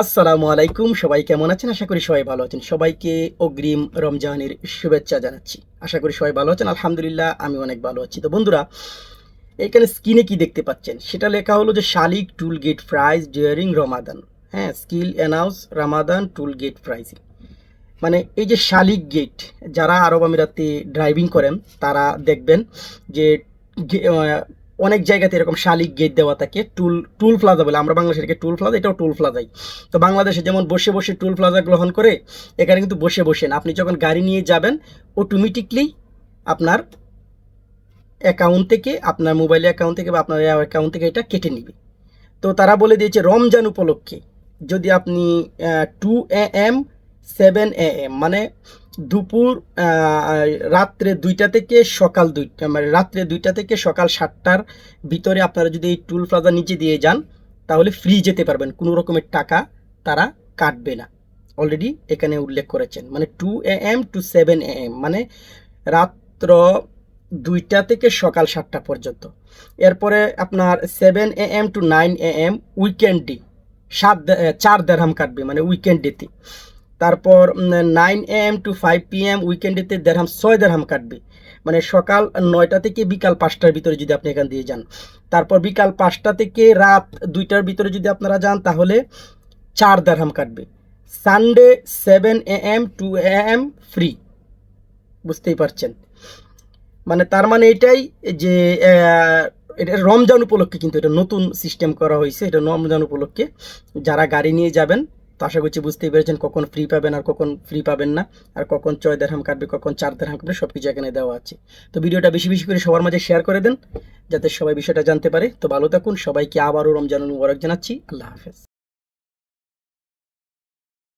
আসসালামু আলাইকুম, সবাই কেমন আছেন? আশা করি সবাই ভালো আছেন। সবাইকে অগ্রিম রমজানের শুভেচ্ছা জানাচ্ছি। আশা করি সবাই ভালো আছেন, আলহামদুলিল্লাহ আমি অনেক ভালো আছি। তো বন্ধুরা, এখানে স্ক্রিনে কি দেখতে পাচ্ছেন? সেটা লেখা হলো যে শালিক tool get prize during Ramadan হ্যাঁ skill announce Ramadan tool get pricing মানে এই যে শালিক গেট, যারা আরব আমিরাতে ড্রাইভিং করেন, তারা দেখবেন যে অনেক জায়গাতে এরকম শালিক গেট দেওয়া থাকে, টুল টুল প্লাজা বলে। আমরা বাংলাদেশে এটাকে টুল প্লাজা, এটাও টুল প্লাজাই। তো বাংলাদেশে যেমন বসে বসে টুল প্লাজা গ্রহণ করে, এখানে কিন্তু বসে বসে না। আপনি যখন গাড়ি নিয়ে যাবেন অটোমেটিকলি আপনার অ্যাকাউন্ট থেকে, আপনার মোবাইল অ্যাকাউন্ট থেকে বা আপনার অ্যাকাউন্ট থেকে এটা কেটে নিবে। তো তারা বলে দিয়েছে, রমজান উপলক্ষে যদি আপনি two A M seven A M মানে দুপুর রাত্রে দুইটা থেকে সকাল দুইটা মানে রাত্রে দুইটা থেকে সকাল সাতটার ভিতরে আপনারা যদি এই টুল প্লাজা নিচে দিয়ে যান, তাহলে ফ্রি যেতে পারবেন। কোনো রকমের টাকা তারা কাটবে না। অলরেডি এখানে উল্লেখ করেছেন। মানে two A M to seven A M মানে রাত্র দুইটা থেকে সকাল সাতটা পর্যন্ত। এরপরে আপনার seven A M to nine A M উইকেন্ডে সাত চার দেড়হাম কাটবে মানে উইকেন্ড উইকেন্ডেতে তারপর nine M to five P M উইকেন্ডেতে দেড়হাম, ছয় দেড়হাম কাটবে। মানে সকাল নয়টা থেকে বিকাল পাঁচটার ভিতরে যদি আপনি এখান দিয়ে যান। তারপর বিকাল পাঁচটা থেকে রাত দুইটার ভিতরে যদি আপনারা যান, তাহলে চার দেড়হাম কাটবে। Sunday seven A M to A M free বুঝতেই পারছেন? মানে তার মানে এটাই যে এটা রমজান উপলক্ষে কিন্তু এটা নতুন সিস্টেম করা হয়েছে। এটা রমজান উপলক্ষে যারা গাড়ি নিয়ে যাবেন তো আশা করছি বুঝতেই পেরেছেন কখন ফ্রি পাবেন আর কখন ফ্রি পাবেন না, আর কখন ছয় দেড়হাম কাটবে, কখন চার দেড়হাম কাটবে সব কিছু এখানে দেওয়া আছে। তো ভিডিওটা বেশি বেশি করে সবার মাঝে শেয়ার করে দেন, যাতে সবাই বিষয়টা জানতে পারে। তো ভালো থাকুন, সবাইকে আবারও রমজান মুবারক জানাচ্ছি, আল্লাহ হাফেজ।